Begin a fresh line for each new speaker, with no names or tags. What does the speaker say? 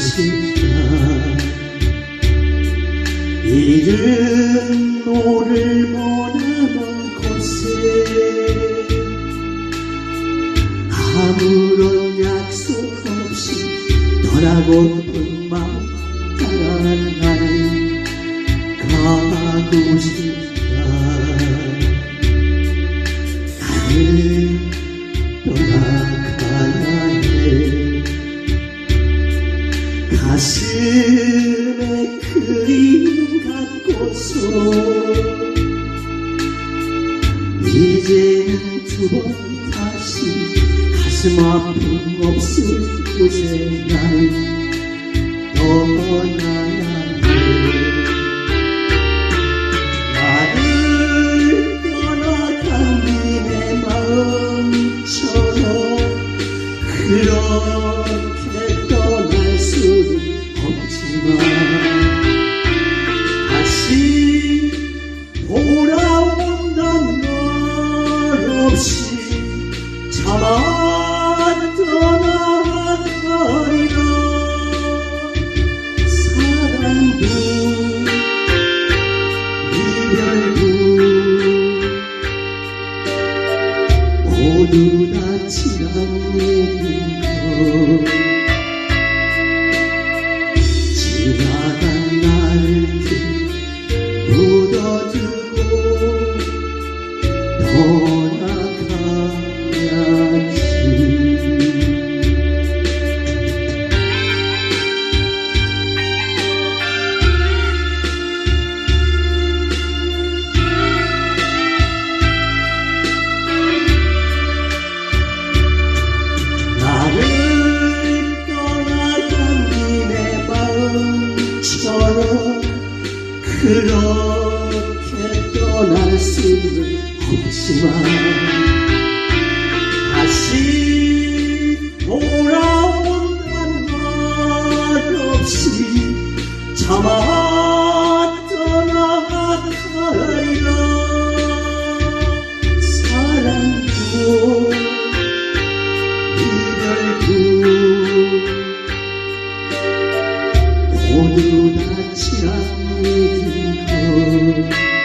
싶다. 이른 노를 머나먼 곳에 아무런 약속 없이 떠나고픈 마음 따라 나는 가고 싶다. 나는 가슴에 그림 갖고서 이제는 두 번 다시 가슴 아픔 없을 곳에 난 떠나야 해 나를 떠나간 니네 마음처럼 그렇게 모두 다 얘기고 그렇게 떠날 수는 없지만 다시 모두 다 지난 얘기